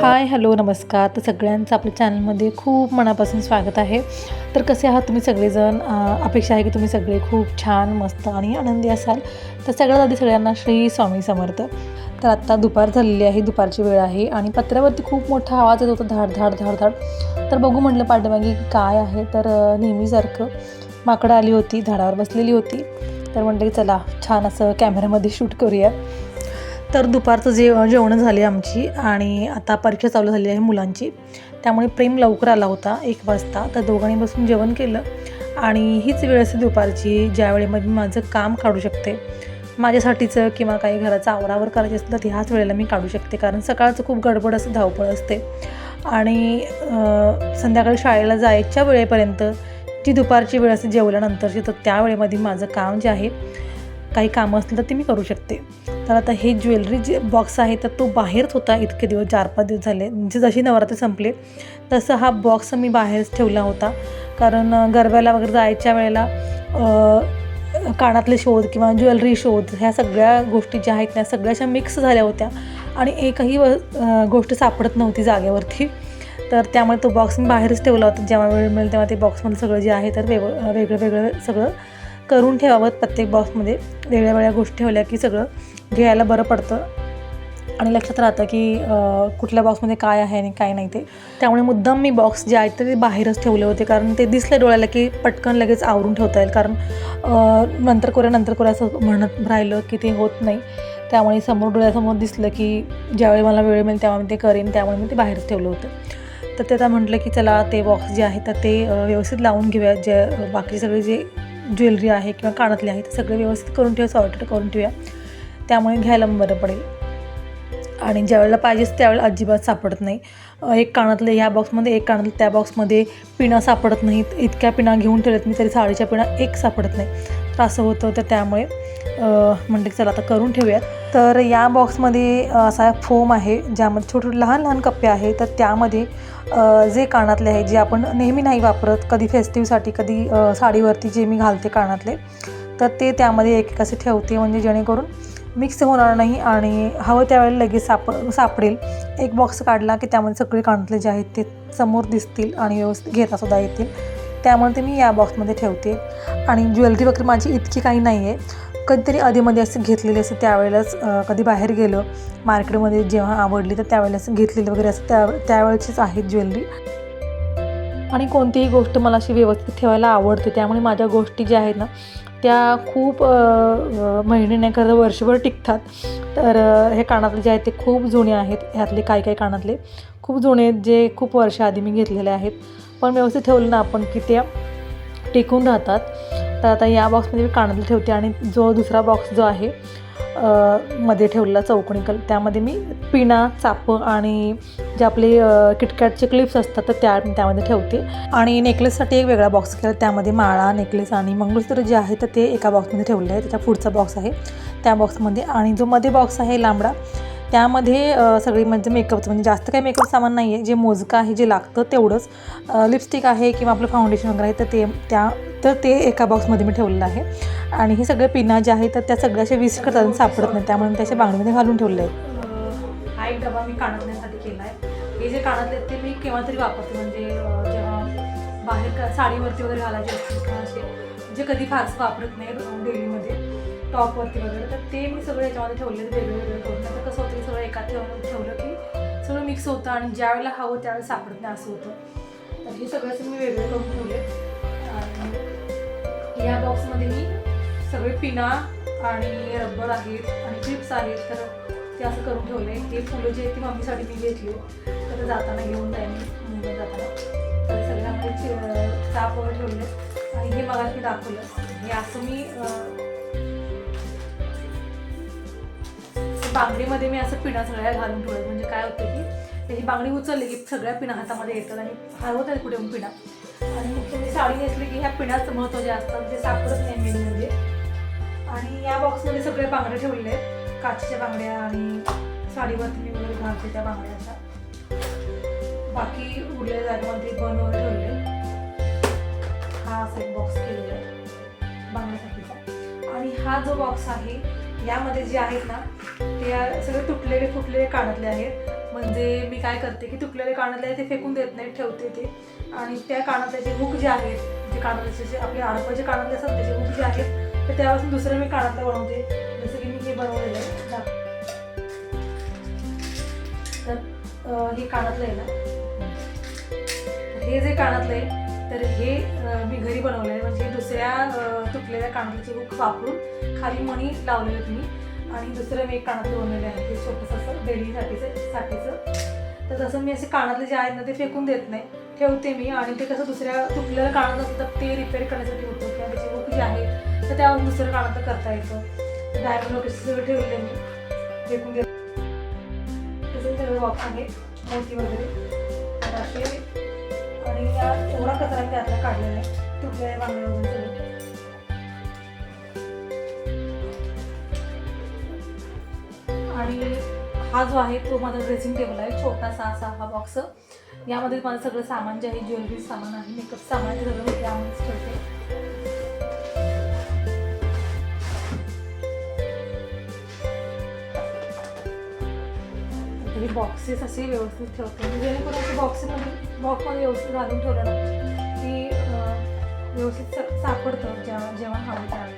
Hi hello नमस्कार. तर सगळ्यांचं आपल्या चॅनलमध्ये खूप मनापासून स्वागत आहे. तर कसे आहात तुम्ही सगळेजण? अपेक्षा आहे की तुम्ही सगळे खूप छान मस्त आणि आनंदी असाल. तर सगळ्यात आधी सगळ्यांना श्री स्वामी समर्थ. तर आत्ता दुपार झालेली आहे दुपारची वेळ आहे आणि पत्र्यावरती खूप मोठा आवाज येत होता धाड धाड धाड धाड. तर बघू म्हटलं पाठीमागे काय आहे तर नेहमीसारखं. माकडं आली होती झाडावर बसलेली होती. तर म्हणते की चला छान असं कॅमेऱ्यामध्ये शूट करूया. तर दुपारचं जे जेवणं झाली आमची आणि आता परीक्षा चालू झाली आहे मुलांची. त्यामुळे प्रेम लवकर आला होता एक वाजता. तर दोघांनी बसून जेवण केलं आणि हीच वेळ असते दुपारची ज्यावेळी मी माझं काम काढू शकते. माझ्यासाठीचं किंवा काही घराचं आवरावर करायचं असलं तर ह्याच वेळेला मी काढू शकते. कारण सकाळचं खूप गडबड असते धावपळ असते. आणि संध्याकाळी शाळेला जायच्या वेळेपर्यंत जी दुपारची वेळ असते जेवल्यानंतरची तर त्यावेळेमध्ये माझं काम जे आहे काही कामं असतील तर ते मी करू शकते. तर आता हे ज्वेलरी जे बॉक्स आहे तर तो बाहेरच होता इतके दिवस चार पाच दिवस झाले. म्हणजे जशी नवरात्री संपले तसं हा बॉक्स मी बाहेरच ठेवला होता. कारण गरब्याला वगैरे जायच्या वेळेला कानातले शोध किंवा ज्वेलरी शोध ह्या सगळ्या गोष्टी ज्या आहेत त्या सगळ्याशा मिक्स झाल्या होत्या. आणि एकही व गोष्ट सापडत नव्हती जागेवरती. तर त्यामुळे तो बॉक्स मी बाहेरच ठेवला होता. जेव्हा वेळ मिळेल तेव्हा ते बॉक्समध्ये सगळं जे आहे तर वेग वेगळं वेगळं सगळं करून ठेवावं. प्रत्येक बॉक्समध्ये वेगळ्या वेगळ्या गोष्टी ठेवल्या की सगळं घ्यायला बरं पडतं. आणि लक्षात राहतं की कुठल्या बॉक्समध्ये काय आहे आणि काय नाही ते. त्यामुळे मुद्दाम मी बॉक्स जे आहेत ते बाहेरच ठेवले होते. कारण ते दिसले डोळ्याला की पटकन लगेच आवरून ठेवता येईल. कारण नंतर करूया नंतर करूया असं म्हणत राहिलं की ते होत नाही. त्यामुळे समोर डोळ्यासमोर दिसलं की ज्यावेळी मला वेळ मिळेल तेव्हा मी ते करेन. त्यामुळे मी ते बाहेरच ठेवलं होतं. तर ते आता म्हटलं की चला ते बॉक्स जे आहे तर ते व्यवस्थित लावून घेऊया. जे बाकी सगळे जे ज्वेलरी आहे किंवा कानातले आहे ते सगळे व्यवस्थित करून ठेवा सॉर्टेड करून ठेवूया. त्यामुळे घ्यायला बरं पडेल. आणि ज्यावेळेला पाहिजेच त्यावेळेला अजिबात सापडत नाही. एक कानातले ह्या बॉक्समध्ये एक कानातले त्या बॉक्समध्ये पिणा सापडत नाहीत. इतक्या पिणा घेऊन ठेवल्यात मी तरी साडीच्या पिणा एक सापडत नाही. तर असं होतं तर त्यामुळे म्हणजे चला आता करून ठेवूयात. तर या बॉक्समध्ये असा फोम आहे ज्यामध्ये छोटे छोटे लहान लहान कप्पे आहे तर त्यामध्ये जे कानातले आहे जे आपण नेहमी नाही वापरत कधी फेस्टिवसाठी कधी साडीवरती जे मी घालते कानातले तर ते त्यामध्ये एक एक असे ठेवते. म्हणजे जेणेकरून मिक्स होणार नाही आणि हवं त्यावेळेला लगेच साप सापडेल. एक बॉक्स काढला की त्यामध्ये सगळे कानातले जे आहेत ते समोर दिसतील आणि व्यवस्थित घेता सुद्धा येतील. त्यामुळे ते मी या बॉक्समध्ये ठेवते. आणि ज्वेलरी वगैरे माझी इतकी काही नाही आहे. कधीतरी आधीमध्ये असं घेतलेली असं त्यावेळेलाच कधी बाहेर गेलं मार्केटमध्ये जेव्हा आवडली तर त्यावेळेस घेतलेली वगैरे असं त्या त्यावेळेचीच आहेत ज्वेलरी. आणि कोणतीही गोष्ट मला अशी व्यवस्थित ठेवायला आवडते. त्यामुळे माझ्या गोष्टी ज्या आहेत ना त्या खूप महिने नाही करता वर्षभर टिकतात. तर हे कानातले जे आहेत ते खूप जुने आहेत. ह्यातले काही काही कानातले खूप जुने आहेत जे खूप वर्ष आधी मी घेतलेले आहेत. पण व्यवस्थित ठेवलं ना आपण की त्या टिकून राहतात. तर आता या बॉक्समध्ये मी कानातलं ठेवते आणि जो दुसरा बॉक्स जो आहे मध्ये ठेवलेला चौकणी कल त्यामध्ये मी पिणा चापं आणि जे आपले किटकॅटचे क्लिप्स असतात तर त्या त्यामध्ये ठेवते. आणि नेकलेससाठी एक वेगळा बॉक्स केला त्यामध्ये माळा नेकलेस आणि मंगळसूत्र जे आहे तर ते एका बॉक्समध्ये ठेवले आहे. त्याच्या पुढचा बॉक्स आहे. त्या बॉक्समध्ये आणि जो मध्ये बॉक्स आहे लांबडा त्यामध्ये सगळी म्हणजे मेकअपचं म्हणजे जास्त काही मेकअप सामान नाही आहे जे मोजकं आहे जे लागतं तेवढंच. लिपस्टिक आहे किंवा आपलं फाउंडेशन वगैरे आहे तर ते त्या तर ते एका बॉक्समध्ये मी ठेवलेलं आहे. आणि हे सगळे पिना जे आहे तर त्या सगळ्याशा वीस करतात सापडत नाही त्यामुळे मी त्याच्या बांगडीमध्ये घालून ठेवले आहे हा एक डबा मी कानातल्यासाठी केला आहे. हे जे कानातले आहेत ते मी केव्हा तरी वापरते. म्हणजे जेव्हा बाहेर साडीवरती वगैरे घालायचे असतील किंवा असे जे कधी फारसं वापरत नाही डेलीमध्ये टॉपवरती वगैरे. तर ते मी सगळं याच्यामध्ये ठेवले वेगळे वेगळे करून. तर कसं होतं की सगळं एकात ठेवून ठेवलं की सगळं मिक्स होतं आणि ज्या वेळेला हवं त्यावेळेला सापडत नाही असं होतं. तर हे सगळं असं मी वेगळे करून ठेवले आणि या बॉक्समध्ये मी सगळे पिना आणि रबर आहेत आणि क्लिप्स आहेत तर ते असं करून ठेवले हे फुलं जे आहेत ती मम्मीसाठी मी घेतली तर जाताना घेऊन जाईन मुंबईत जाताना. तर सगळ्यांना चाप वगैरे ठेवले आणि हे मला मी दाखवलं. हे असं मी बांगडीमध्ये मी असं पिणा सगळ्या घालून ठेवलं म्हणजे काय होतं की त्याची बांगडी उचलली की सगळ्या पिणा हातामध्ये येतात आणि हरवतात कुठे पण. आणि मग तुम्ही साडी नेसली की ह्या पिण्याचं महत्त्व जे असतं ते सापडत नाही मेनूमध्ये म्हणजे. आणि या बॉक्समध्ये सगळे बांगड्या ठेवलेले आहेत. काचच्या बांगड्या आणि साडीवरती मी वगैरे घालते त्या बांगड्या बाकी उरलेल्या जागेमध्ये बन वगैरे ठेवले हा असा एक बॉक्स केलेला आहे बांगड्यासाठीचा. आणि हा जो बॉक्स आहे यामध्ये जे आहेत ना ते या सगळे तुटलेले फुटलेले कानातले आहेत. म्हणजे मी काय करते की तुटलेले कानातले आहेत ते फेकून देत नाही ठेवते ते. आणि त्या कानातल्याचे हुक जे आहेत जे कानातल्याचे जे आपले आडपाचे कानातले असतात त्याचे हुक जे आहेत तर त्यापासून दुसरं मी कानातलं बनवते. जसं की मी हे बनवलेलं आहे. तर हे कानातलं आहे ना. हे जे कानातलं आहे तर हे मी घरी बनवलं आहे म्हणजे दुसऱ्या तुटलेल्या कानातल्याचे हुक वापरून खाली मणी लावलेले आहेत मी. आणि दुसरं मी एक कानातलं बनवलेलं आहे. ते छोटंसं असं डेलीसाठीचं साठीचं तर तसं मी असे कानातले जे आहेत ना ते फेकून देत नाही. ठेवते मी आणि ते कसं दुसऱ्या तुटलेलं कानात असतं तर ते रिपेअर करण्यासाठी होतं. किंवा त्याचे बुक जे आहे तर त्यावर दुसऱ्या कानातलं करता येतं. तर डायमंड लोकेशन सगळं ठेवले मी. फेकून देत तसं सगळं बॉक्स आहे. मोती वगैरे. तर असे आणि एवढा कचरा मी त्यातला काढलेला आहे. तुटलेल्या बांगड्या तुम्ही आणि हा जो आहे तो माझा ड्रेसिंग टेबल आहे. छोटासा असा हा बॉक्स यामध्ये माझं सगळं सामान जे आहे ज्वेलरी सामान आहे मेकअप सामान सगळं मी यामध्येच ठेवते. बॉक्सेस असे व्यवस्थित ठेवते. म्हणजे जेणेकरून ते बॉक्समध्ये बॉक्समध्ये व्यवस्थित घालून ठेवलं ना की व्यवस्थित सापडतं जेव्हा जेव्हा हवं त्यावेळेला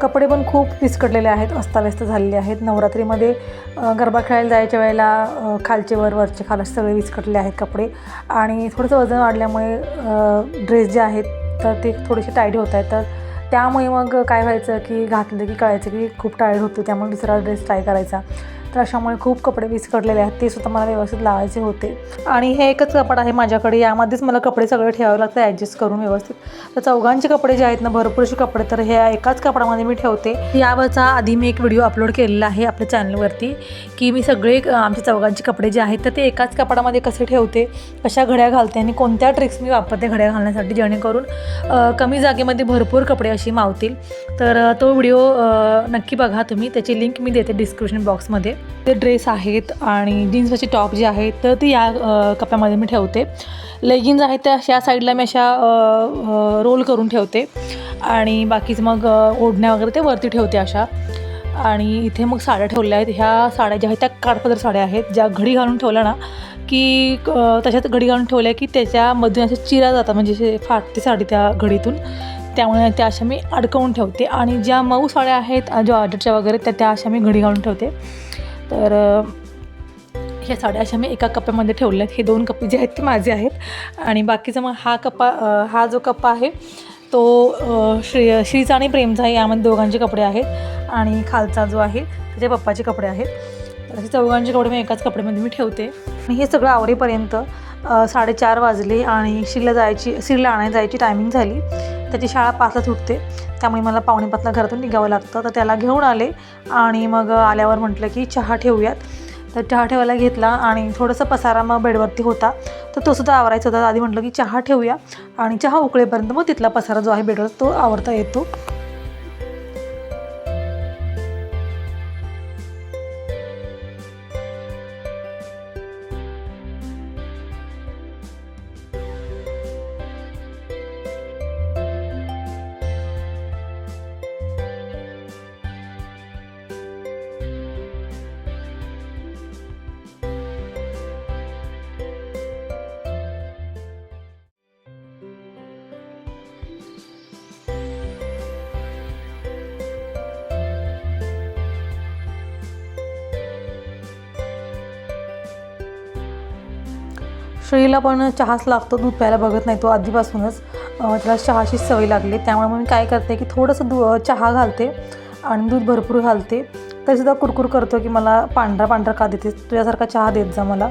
कपडे पण खूप विस्कटलेले आहेत अस्ताव्यस्त झालेले आहेत. नवरात्रीमध्ये गरबा खेळायला जायच्या वेळेला खालचे वर वरचे खाल सगळे विस्कटले आहेत कपडे. आणि थोडंसं वजन वाढल्यामुळे ड्रेस जे आहेत तर ते थोडेसे टाईट होत आहेत. तर त्यामुळे मग काय व्हायचं की घातलं की कळायचं की खूप टाईट होतो त्यामुळे दुसरा ड्रेस ट्राय करायचा. तर अशामुळे खूप कपडे विस्कडलेले आहेत. ते सुद्धा मला व्यवस्थित लावायचे होते. आणि हे एकच कपाट आहे माझ्याकडे. यामध्येच मला कपडे सगळे ठेवावे लागतात. ॲडजस्ट करून व्यवस्थित. तर चौघांचे कपडे जे आहेत ना भरपूर असे कपडे. तर ह्या एकाच कपडामध्ये मी ठेवते. यावरचा आधी मी एक व्हिडिओ अपलोड केलेला आहे आपल्या चॅनलवरती की मी सगळे आमच्या चौघांचे कपडे जे आहेत तर ते एकाच कपडामध्ये कसे ठेवते कशा घड्या घालते आणि कोणत्या ट्रिक्स मी वापरते घड्या घालण्यासाठी जेणेकरून कमी जागेमध्ये भरपूर कपडे अशी मावतील. तर तो व्हिडिओ नक्की बघा तुम्ही. त्याची लिंक मी देते डिस्क्रिप्शन बॉक्समध्ये ते ड्रेस आहेत आणि जीन्सवरचे टॉप जे आहेत तर ते या कप्प्यामध्ये मी ठेवते. लेगिन्स आहेत त्या या साईडला मी अशा रोल करून ठेवते. आणि बाकीचं मग ओढण्या वगैरे ते वरती ठेवते अशा. आणि इथे मग साड्या ठेवल्या आहेत. ह्या साड्या ज्या आहेत त्या काठपदर साड्या आहेत. ज्या घडी घालून ठेवल्या ना की अ, घडी घालून ठेवल्या की त्याच्यामधून अशा चिरा जातात. म्हणजे असे फाटते साडी त्या घडीतून. त्यामुळे त्या अशा मी अडकवून ठेवते. आणि ज्या मऊ साड्या आहेत अ, ज्या ऑर्डरच्या वगैरे त्या त्या अशा मी घडी घालून ठेवते. तर ह्या साड्या अशा मी एका कप्प्यामध्ये ठेवल्या आहेत. हे दोन कप्पे जे आहेत ते माझे आहेत. आणि बाकीचा मग हा कप्पा हा जो कप्पा आहे तो श्री श्रीचा आणि प्रेमचा यामध्ये दोघांचे कपडे आहेत आणि खालचा जो आहे त्याचे पप्पाचे कपडे आहेत. तर असे चौघांचे कपडे मी एकाच कपड्यामध्ये मी ठेवते. आणि हे सगळं आवरेपर्यंत साडेचार वाजले आणि श्रीला जायची श्रीला आणायला जायची टायमिंग झाली. त्याची शाळा पाचला सुटते त्यामुळे मला पावणे पाचला घरातून निघावं लागतं. तर त्याला घेऊन आले आणि मग आल्यावर म्हटलं की चहा ठेवूयात. तर चहा ठेवायला घेतला आणि थोडंसं पसारा मग बेडवरती होता. तर तो सुद्धा आवरायचा होता. आधी म्हटलं की चहा ठेवूया आणि चहा उकळेपर्यंत मग तिथला पसारा जो आहे बेडवर तो आवरता येतो. श्रीला पण चहाच लागतो दूध प्यायला बघत नाही तो आधीपासूनच. त्याला चहाची सवय लागली. त्यामुळे मग मी काय करते की थोडंसं दू चहा घालते आणि दूध भरपूर घालते. तरीसुद्धा कुरकुर करतो की मला पांढरा पांढरा का देते तुझ्यासारखा चहा देत जा मला.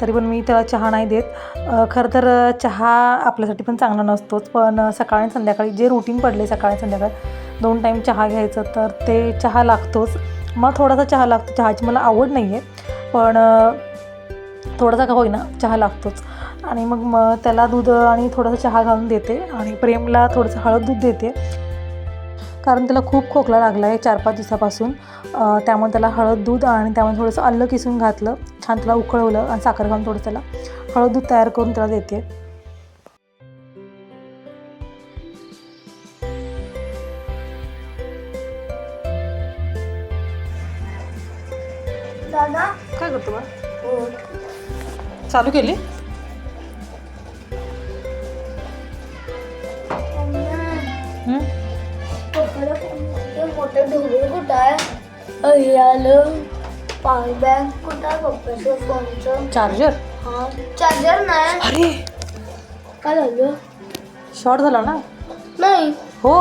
तरी पण मी त्याला चहा नाही देत. खरं तर चहा आपल्यासाठी पण चांगला नसतोच. पण सकाळी आणि संध्याकाळी जे रुटीन पडले सकाळी संध्याकाळी दोन टाईम चहा घ्यायचं तर ते चहा लागतोच. मला थोडासा चहा लागतो. चहाची मला आवड नाही आहे पण थोडासा का होईना चहा लागतोच. आणि मग मग त्याला दूध आणि थोडासा चहा घालून देते आणि प्रेमला थोडंसं हळद दूध देते. कारण त्याला खूप खोकला लागला आहे चार पाच दिवसापासून त्यामुळे त्याला हळद दूध आणि त्यामध्ये थोडंसं अल्लं किसून घातलं. छान त्याला उकळवलं आणि साखर घालून थोडं त्याला हळद दूध तयार करून त्याला देते. पप्पाचं फोनचं चार्जर हा? चार्जर? नाही अरे! काय झालं? शॉर्ट झाला ना? नाही. हो.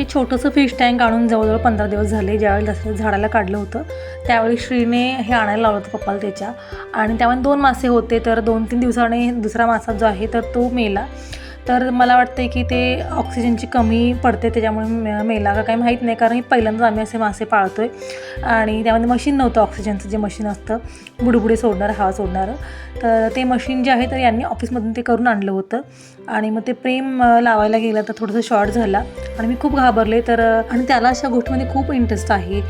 हे छोटंसं फिश टँक आणून जवळजवळ पंधरा दिवस झाले ज्यावेळी दसऱ्या झाडाला काढलं होतं त्यावेळी श्रीने हे आणायला लावलं होतं पप्पाला त्याच्या. आणि त्यामध्ये दोन मासे होते तर दोन तीन दिवसाने दुसरा मासा जो आहे तर तो मेला. तर मला वाटतं की ते ऑक्सिजनची कमी पडते त्याच्यामुळे मेला का काही माहीत नाही कारण पहिल्यांदाच आम्ही असे मासे पाळतो आहे आणि त्यामध्ये मशीन नव्हतं ऑक्सिजनचं जे मशीन असतं बुडबुडे सोडणारं हवा सोडणारं. तर ते मशीन जे आहे तर यांनी ऑफिसमधून ते करून आणलं होतं. आणि मग ते प्रेम लावायला गेलं तर थोडंसं शॉर्ट झाला. आणि मी खूप घाबरले तर आणि त्याला अशा गोष्टीमध्ये खूप इंटरेस्ट आहे.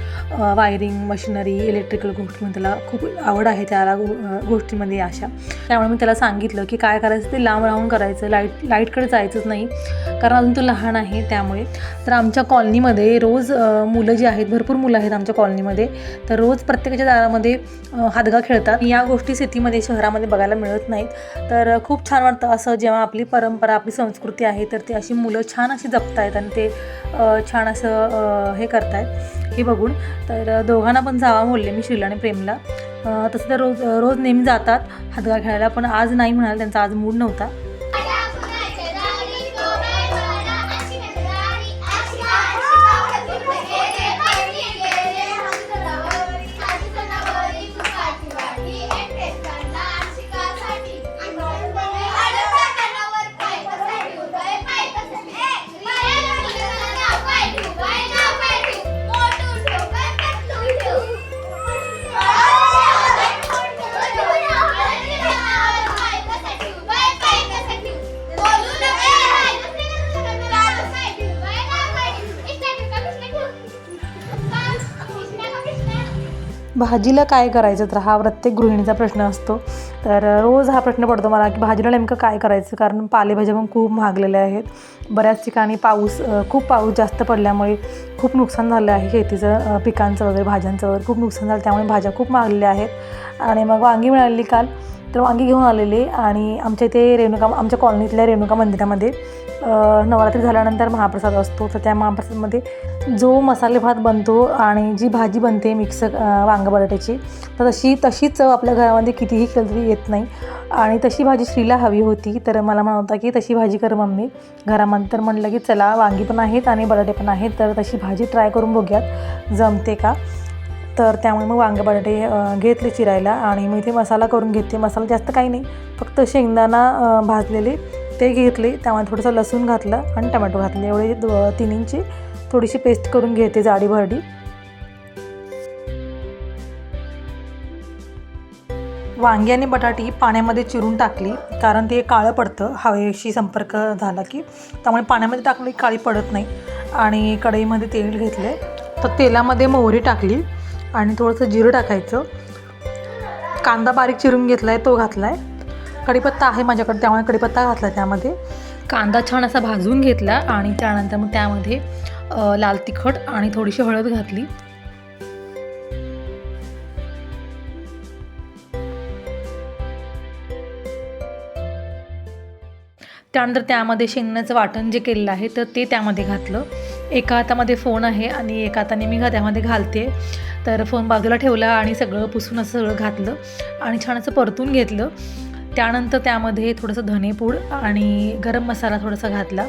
वायरिंग मशिनरी इलेक्ट्रिकल गोष्टीमध्ये त्याला खूप आवड आहे त्याला गो- गोष्टीमध्ये अशा. त्यामुळे मी त्याला सांगितलं की काय करायचं ते लांब राहून करायचं लाइट लाईटकडे जायचंच नाही. कारण अजून तो लहान आहे त्यामुळे. तर आमच्या कॉलनीमध्ये रोज मुलं जी आहेत भरपूर मुलं आहेत आमच्या कॉलनीमध्ये तर रोज प्रत्येकाच्या दारामध्ये हादगा खेळतात. या गोष्टी सिटीमध्ये शहरामध्ये बघायला मिळत नाहीत. तर खूप छान वाटतं असं जेव्हा आपली परंपरा आपली संस्कृती आहे तर ते अशी मुलं छान अशी जपतायत आणि ते छान असं हे करतायत. हे बघून. तर दोघांना पण जावा बोलले मी श्रीला आणि प्रेमला. तसं तर रोज रोज नेहमी जातात हातगा खेळायला पण आज नाही म्हणाल त्यांचा आज मूड नव्हता. भाजीला काय करायचं तर हा प्रत्येक गृहिणीचा प्रश्न असतो. तर रोज हा प्रश्न पडतो मला की भाजीला नेमकं काय करायचं? कारण पालेभाज्या पण खूप महागलेल्या आहेत. बऱ्याच ठिकाणी पाऊस खूप पाऊस जास्त पडल्यामुळे खूप नुकसान झालं आहे शेतीचं पिकांचं वगैरे भाज्यांचं वगैरे खूप नुकसान झालं. त्यामुळे भाज्या खूप महागलेल्या आहेत. आणि मग वांगी मिळाली काल. तर वांगी घेऊन आलेले आणि आमच्या इथे रेणुका आमच्या कॉलनीतल्या रेणुका मंदिरामध्ये नवरात्री झाल्यानंतर महाप्रसाद असतो. तर त्या महाप्रसादमध्ये जो मसाले भात बनतो आणि जी भाजी बनते मिक्स वांग बटाट्याची तर तशी तशीच चव आपल्या घरामध्ये कितीही केलं तरी येत नाही. आणि तशी भाजी श्रीला हवी होती तर मला म्हणत होता की तशी भाजी कर मम्मी. घरामध्ये तर म्हणलं की चला वांगी पण आहेत आणि बटाटे पण आहेत तर तशी भाजी ट्राय करून बघूयात. जमते का? तर त्यामुळे मग वांगे बटाटे घेतले चिरायला आणि मी इथे मसाला करून घेते मसाला जास्त काही नाही फक्त शेंगदाणा भाजलेले ते घेतले त्यामध्ये थोडंसं लसूण घातलं आणि टमॅटो घातले. एवढे दो इंची थोडीशी पेस्ट करून घेते जाडी भरडी. वांगी आणि बटाटी पाण्यामध्ये चिरून टाकली कारण ते काळं पडतं. हवेशी संपर्क झाला की त्यामुळे पाण्यामध्ये टाकली काळी पडत नाही. आणि कढईमध्ये तेल घेतले तर तेलामध्ये मोहरी टाकली आणि थोडंसं जिरं टाकायचं. कांदा बारीक चिरून घेतला आहे तो घातला आहे कढीपत्ता आहे माझ्याकडे त्यामुळे कढीपत्ता घातला त्यामध्ये. कांदा छान असा भाजून घेतला आणि त्यानंतर मग त्यामध्ये लाल तिखट आणि थोडीशी हळद घातली. त्यानंतर त्यामध्ये शेंगण्याचं वाटण जे केलेलं आहे तर ते त्यामध्ये घातलं. एका हातामध्ये फोन आहे आणि एका हाताने मी त्यामध्ये घालते. तर फोन बाजूला ठेवला आणि सगळं पुसून असं सगळं घातलं आणि छान असं परतून घेतलं. त्यानंतर त्यामध्ये थोडंसं धनेपूड आणि गरम मसाला थोडासा घातला.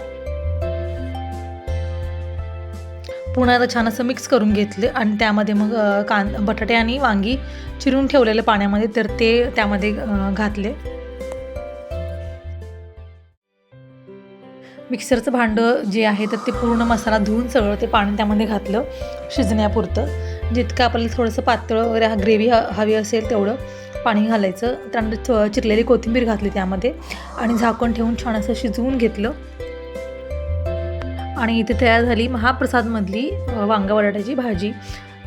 पुन्हा आता छान असं मिक्स करून घेतले आणि त्यामध्ये मग कान बटाटे आणि वांगी चिरून ठेवलेले पाण्यामध्ये तर ते त्यामध्ये घातले. मिक्सरचं भांडं जे आहे तर ते पूर्ण मसाला धुवून सगळं ते पाणी त्यामध्ये घातलं शिजण्यापुरतं. जितकं आपल्याला थोडंसं पातळ वगैरे ग्रेव्ही ह हवी असेल तेवढं पाणी घालायचं. त्यानंतर च- चिरलेली कोथिंबीर घातली त्यामध्ये आणि झाकण ठेवून छान असं शिजवून घेतलं. आणि इथे तयार झाली महाप्रसादमधली वांगा बटाट्याची भाजी.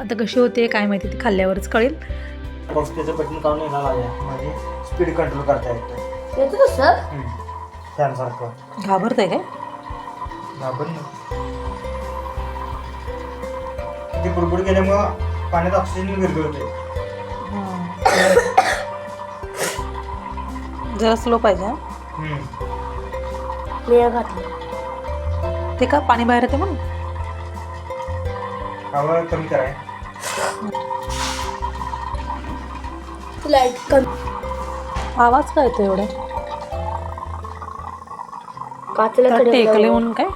आता कशी होते काय माहिती ती खाल्ल्यावरच कळेल. त्याचं बटन काढून येणार माझ्या स्पीड कंट्रोल करता येतं फॅनसारखं. घाबरतंय काय? आपण ते बुडबुड गेल्यामुळं पाण्यात ऑक्सिजन विरघळते जरा स्लो पाहिजे हं? घातलं. ते का पाणी बाहेर येते म्हणून? हवा कमी कराय. लाइट कमी. आवाज काय येतो एवढा? काचला त्याला टेकले म्हणून काय?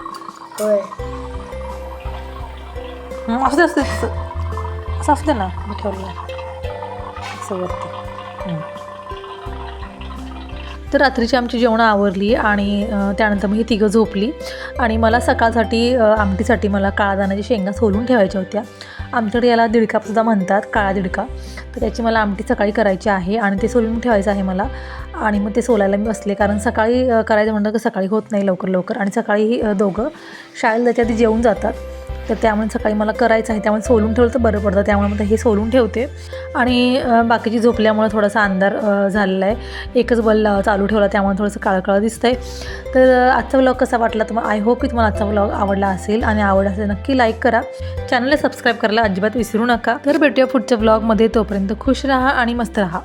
होय. असू दे असू दे असं असू दे ना मी ठेवलं वरती. तर रात्रीची आमची जेवणं आवरली आणि त्यानंतर मग ही तिघं झोपली. आणि मला सकाळसाठी आमटीसाठी मला काळा दाण्याची शेंगा सोलून ठेवायच्या होत्या. आमच्याकडे याला दिडकासुद्धा म्हणतात काळा दिडका. तर त्याची मला आमटी सकाळी करायची आहे आणि ते सोलून ठेवायचं आहे मला. आणि मग ते सोलायला मी बसले कारण सकाळी करायचं म्हणलं की सकाळी होत नाही लवकर लवकर. आणि सकाळी दोघं शाळेला जायच्या आधी जेवून जातात. तर त्यामुळे सकाळी मला करायचं आहे. त्यामुळे सोलून ठेवलं तर बरं पडतं. त्यामुळे मग हे सोलून ठेवते. आणि बाकीची झोपल्यामुळे थोडासा अंधार झालेला आहे. एकच बल चालू ठेवला. त्यामुळे थोडंसं काळं दिसतं आहे तर आजचा व्लॉग कसा वाटला तर आय होप की तुम्हाला आजचा व्लॉग आवडला असेल. आणि आवड असेल नक्की लाईक करा. चॅनलला सबस्क्राईब करायला अजिबात विसरू नका. तर भेटूया पुढच्या व्लॉगमध्ये तोपर्यंत खुश राहा आणि मस्त राहा.